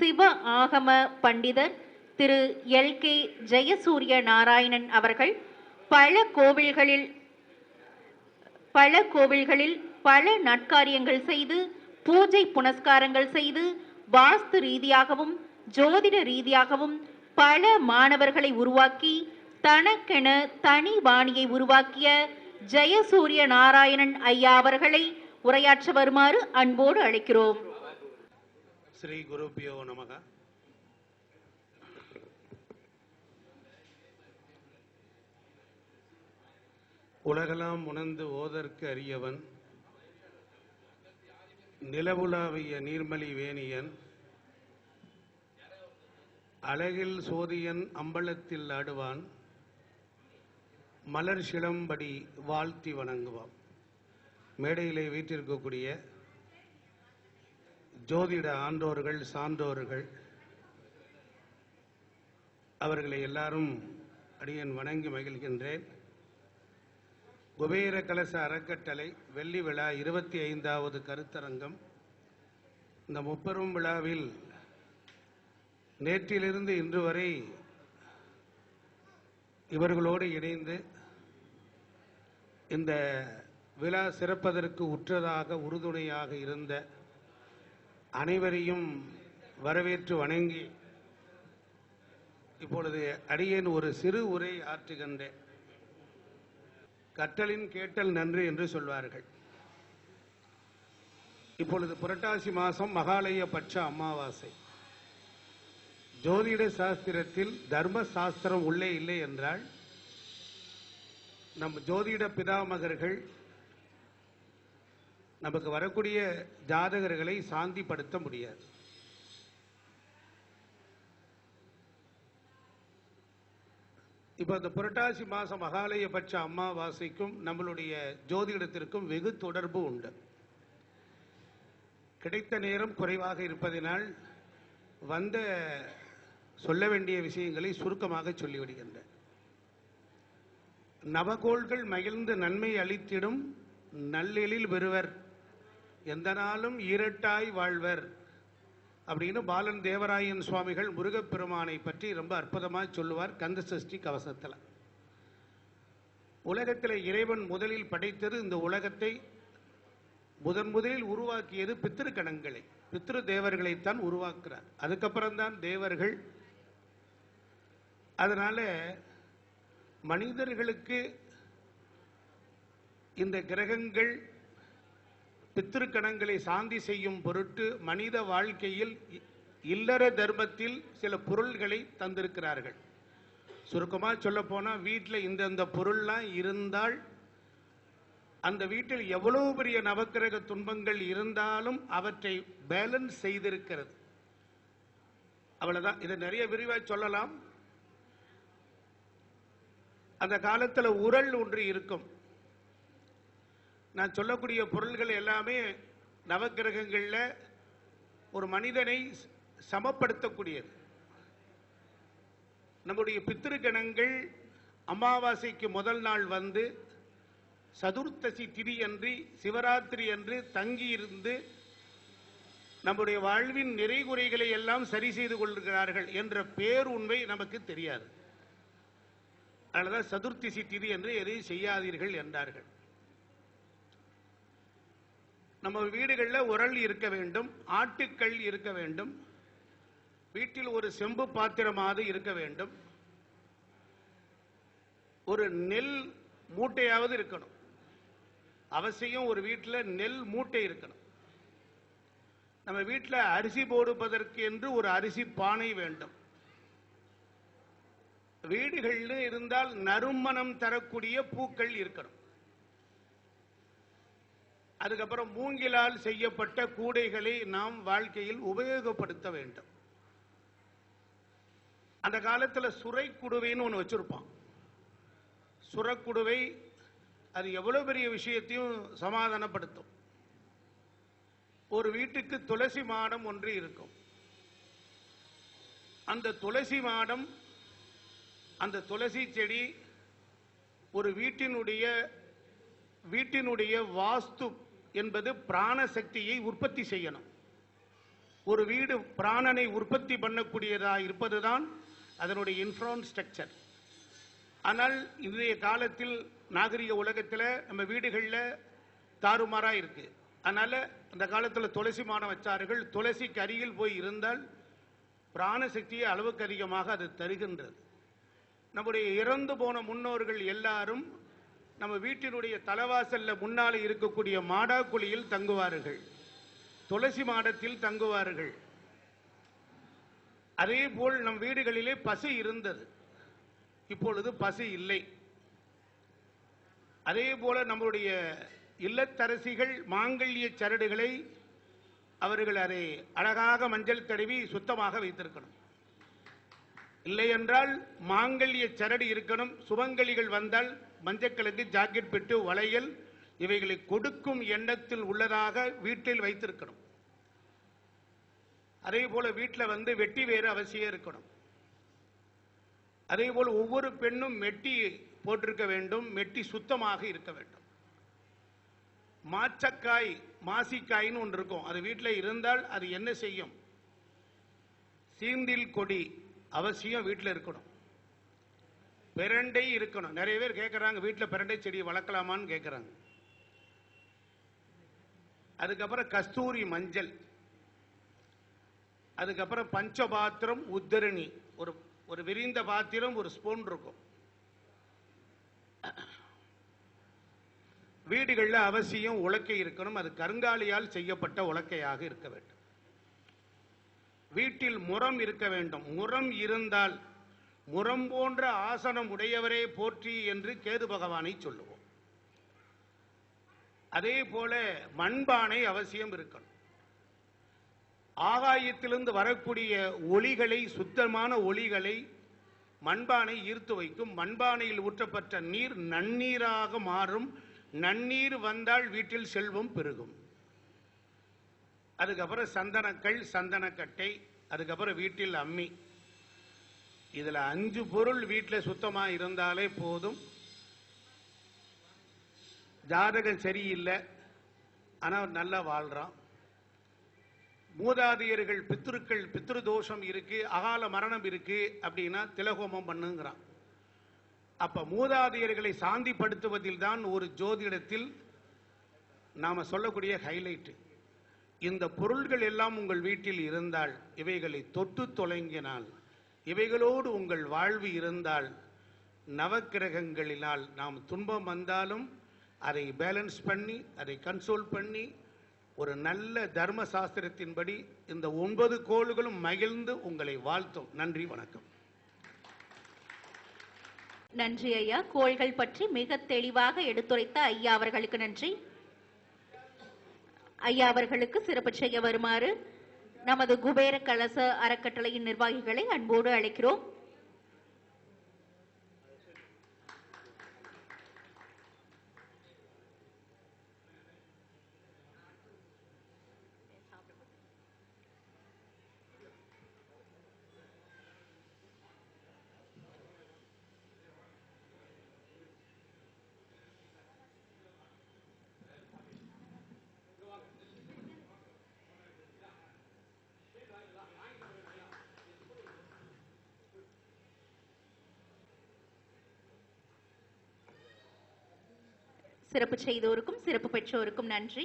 சிவ ஆகம பண்டிதர் திரு L K Jayasuriya Narayanan அவர்கள் பல கோவில்களில் பல கோவில்களில் பல நற்காரியங்கள் செய்து பூஜை புனஸ்காரங்கள் செய்து வாஸ்து ரீதியாகவும் ஜோதிட ரீதியாகவும் பல மாணவர்களை உருவாக்கி தனக்கென தனி வாணியை உருவாக்கிய ஜெயசூரிய நாராயணன் ஐயா அவர்களை உரையாற்ற வருமாறு அன்போடு அழைக்கிறோம். ஸ்ரீ குருபியோ நமக. உலகெல்லாம் உணர்ந்து ஓதற்கு அறியவன் நிலவுலாவிய நீர்மலி வேணியன் அழகில் சோதியன் அம்பலத்தில் ஆடுவான் மலர் சிலம்படி வாழ்த்தி வணங்குவான். மேடையிலே வீற்றிருக்கக்கூடிய ஜோதிட ஆண்டோர்கள் சான்றோர்கள் அவர்களை எல்லாரும் அடியன் வணங்கி மகிழ்கின்றேன். குபேர கலச அறக்கட்டளை வெள்ளி விழா இருபத்தி ஐந்தாவது கருத்தரங்கம். இந்த முப்பெரும் விழாவில் நேற்றிலிருந்து இன்று வரை இவர்களோடு இணைந்து இந்த விழா சிறப்பதற்கு உற்றதாக உறுதுணையாக இருந்த அனைவரையும் வரவேற்று வணங்கி இப்பொழுது அடியேன் ஒரு சிறு உரை ஆற்றுகின்றேன். கற்றலின் கேட்டல் நன்று என்று சொல்வார்கள். இப்பொழுது புரட்டாசி மாதம் மகாலய பட்ச அமாவாசை. ஜோதிட சாஸ்திரத்தில் தர்ம சாஸ்திரம் உள்ளே இல்லை என்றால் நம் ஜோதிட பிதாமகர்கள் நமக்கு வரக்கூடிய ஜாதகர்களை சாந்திப்படுத்த முடியாது. இப்போ இந்த புரட்டாசி மாதம் மகாலயபட்ச அம்மாவாசைக்கும் அமாவாசைக்கும் நம்மளுடைய ஜோதிடத்திற்கும் வெகு தொடர்பு உண்டு. கிடைத்த நேரம் குறைவாக இருப்பதினால் வந்த சொல்ல வேண்டிய விஷயங்களை சுருக்கமாக சொல்லிவிடுகின்றேன். நவகோள்கள் மகிழ்ந்து நன்மை அளித்திடும் நல்லெழில் பெறுவர். எந்த நாளும் ஈரட்டாய் வாழ்வர் அப்படின்னு பாலன் தேவராயன் சுவாமிகள் முருகப்பெருமானை பற்றி ரொம்ப அற்புதமாக சொல்லுவார் கந்த சஷ்டி கவசத்தில். உலகத்தில் இறைவன் முதலில் படைத்தது இந்த உலகத்தை முதன் முதலில் உருவாக்கியது பித்திருக்கணங்களை. பித்ரு பித்திரு தேவர்களைத்தான் உருவாக்குறார். அதுக்கப்புறம் தான் தேவர்கள். அதனால மனிதர்களுக்கு இந்த கிரகங்கள் பித்திருக்கணங்களை சாந்தி செய்யும் பொருட்டு மனித வாழ்க்கையில் இ- இல்லற தர்மத்தில் சில பொருள்களை தந்திருக்கிறார்கள். சுருக்கமாக சொல்லப்போனால் வீட்டில் இந்தந்த பொருள்லாம் இருந்தால் அந்த வீட்டில் எவ்வளவு பெரிய நவக்கிரக துன்பங்கள் இருந்தாலும் அவற்றை பேலன்ஸ் செய்திருக்கிறது. அவ்வளவுதான். இதை நிறைய விரிவாக சொல்லலாம். அந்த காலத்தில் உரல் ஒன்று இருக்கும். நான் சொல்லக்கூடிய பொருள்கள் எல்லாமே நவகிரகங்களில் ஒரு மனிதனை சமப்படுத்தக்கூடியது. நம்முடைய பித்திருக்கணங்கள் அமாவாசைக்கு முதல் நாள் வந்து சதுர்த்தசி திதி அன்றி சிவராத்திரி அன்று தங்கி இருந்து நம்முடைய வாழ்வின் நிறைகுறைகளை எல்லாம் சரி செய்து கொள்கிறார்கள் என்ற பேருண்மை நமக்கு தெரியாது. அதனாலதான் சதுர்த்திசி திதி என்று எதையும் செய்யாதீர்கள் என்றார்கள். நம்ம வீடுகளில் உரல் இருக்க வேண்டும் ஆட்டுக்கல் இருக்க வேண்டும் வீட்டில் ஒரு செம்பு பாத்திரமாவது இருக்க வேண்டும். ஒரு நெல் மூட்டையாவது இருக்கணும். அவசியம் ஒரு வீட்டில் நெல் மூட்டை இருக்கணும். நம்ம வீட்டில் அரிசி போடுவதற்கு என்று ஒரு அரிசி பானை வேண்டும். வீடுகளில் இருந்தால் நறுமணம் தரக்கூடிய பூக்கள் இருக்கணும். அதுக்கப்புறம் மூங்கிலால் செய்யப்பட்ட கூடைகளை நாம் வாழ்க்கையில் உபயோகப்படுத்த வேண்டும். அந்த காலத்துல சுரைக்குடுவைன்னு ஒன்று வச்சிருப்பான். சுரக்குடுவை அது எவ்வளவு பெரிய விஷயத்தையும் சமாதானப்படுத்தும். ஒரு வீட்டுக்கு துளசி மாடம் ஒன்று இருக்கும். அந்த துளசி மாடம் அந்த துளசி செடி ஒரு வீட்டினுடைய வீட்டினுடைய வாஸ்து என்பது பிராண சக்தியை உற்பத்தி செய்யணும். ஒரு வீடு பிராணனை உற்பத்தி பண்ணக்கூடியதா இருப்பதுதான் அதனுடைய இன்ஃப்ராஸ்ட்ரக்சர் ஆனால் இன்றைய காலத்தில் நாகரிக உலகத்தில் நம்ம வீடுகளில் தாறுமாறா இருக்கு. அதனால அந்த காலத்தில் துளசி மாடம் வச்சார்கள். துளசிக்கு அருகில் போய் இருந்தால் பிராணசக்தியை அளவுக்கு அதிகமாக அது தருகின்றது. நம்முடைய இறந்து போன முன்னோர்கள் எல்லாரும் நம்ம வீட்டினுடைய தலைவாசல்ல முன்னால் இருக்கக்கூடிய மாடாக்குழியில் தங்குவார்கள். துளசி மாடத்தில் தங்குவார்கள். அதே போல் நம் வீடுகளிலே பசி இருந்தது. இப்பொழுது பசி இல்லை. அதே போல நம்முடைய இல்லத்தரசிகள் மாங்கல்ய சரடுகளை அவர்கள் அதை அழகாக மஞ்சள் தடவி சுத்தமாக வைத்திருக்கணும். இல்லை என்றால் மாங்கல்ய சரடு இருக்கணும் சுபங்கலிகள் வந்தால் மஞ்சக்கிழங்கு ஜாக்கெட் பெட்டு வளையல் இவைகளை கொடுக்கும் எண்ணத்தில் உள்ளதாக வீட்டில் வைத்திருக்கணும். அதே போல வீட்டில் வந்து வெட்டி வேறு அவசியம் இருக்கணும். அதே போல் ஒவ்வொரு பெண்ணும் மெட்டி போட்டிருக்க வேண்டும் மெட்டி சுத்தமாக இருக்க வேண்டும். மாச்சக்காய் மாசிக்காய்னு ஒன்று இருக்கும். அது வீட்டில் இருந்தால் அது என்ன செய்யும்? சீந்தில் கொடி அவசியம் வீட்டில் இருக்கணும். பிரண்டை இருக்கணும். நிறைய பேர் கேட்குறாங்க வீட்டில் பிரண்டை செடி வளர்க்கலாமான்னு கேட்குறாங்க அதுக்கப்புறம் கஸ்தூரி மஞ்சள். அதுக்கப்புறம் பஞ்சபாத்திரம் உத்தரணி. ஒரு ஒரு விரிந்த பாத்திரம் ஒரு ஸ்பூன் இருக்கும். வீடுகளில் அவசியம் உலக்கை இருக்கணும். அது கருங்காலியால் செய்யப்பட்ட உலக்கையாக இருக்க வேண்டும். வீட்டில் முரம் இருக்க வேண்டும். முரம் இருந்தால் முரம் போன்ற ஆசனம் உடையவரே போற்றி என்று கேது பகவானை சொல்லுவோம். அதே போல மண்பானை அவசியம் இருக்கணும். ஆகாயத்திலிருந்து வரக்கூடிய ஒளிகளை சுத்தமான ஒளிகளை மண்பானை ஈர்த்து வைக்கும். மண்பானையில் ஊற்றப்பட்ட நீர் நன்னீராக மாறும். நன்னீர் வந்தால் வீட்டில் செல்வம் பெருகும். அதுக்கப்புறம் சந்தனக்கல் சந்தனக்கட்டை அதுக்கப்புறம் வீட்டில் அம்மி. இதுல அஞ்சு பொருள் வீட்டில் சுத்தமா இருந்தாலே போதும். ஜாதகம் சரியில்லை ஆனால் நல்லா வாழ்றான். மூதாதையர்கள் பித்ருக்கள் பித்ரு தோஷம் இருக்கு அகால மரணம் இருக்கு அப்படின்னா திலகோமம் பண்ணுங்கிறான். அப்ப மூதாதையர்களை சாந்திப்படுத்துவதில் தான் ஒரு ஜோதிடத்தில் நாம சொல்லக்கூடிய ஹைலைட்டு இந்த பொருள்கள் எல்லாம் உங்கள் வீட்டில் இருந்தால் இவைகளை தொட்டு தொலைங்கினால் இவைகளோடு உங்கள் வாழ்வு இருந்தால் நவக்கிரகங்களினால் நாம் துன்பம் வந்தாலும் அதை பேலன்ஸ் பண்ணி அதை கன்சோல் பண்ணி ஒரு நல்ல தர்ம சாஸ்திரத்தின்படி இந்த ஒன்பது கோள்களும் மகிழ்ந்து உங்களை வாழ்த்தும். நன்றி வணக்கம். நன்றி ஐயா. கோள்கள் பற்றி மிக தெளிவாக எடுத்துரைத்த ஐயா அவர்களுக்கு நன்றி. ஐயா அவர்களுக்கு சிறப்பு செய்ய வருமாறு நமது குபேர கலச அறக்கட்டளையின் நிர்வாகிகளை அன்போடு அழைக்கிறோம். சிறப்பு செய்தோருக்கும் சிறப்பு பெற்றோருக்கும் நன்றி.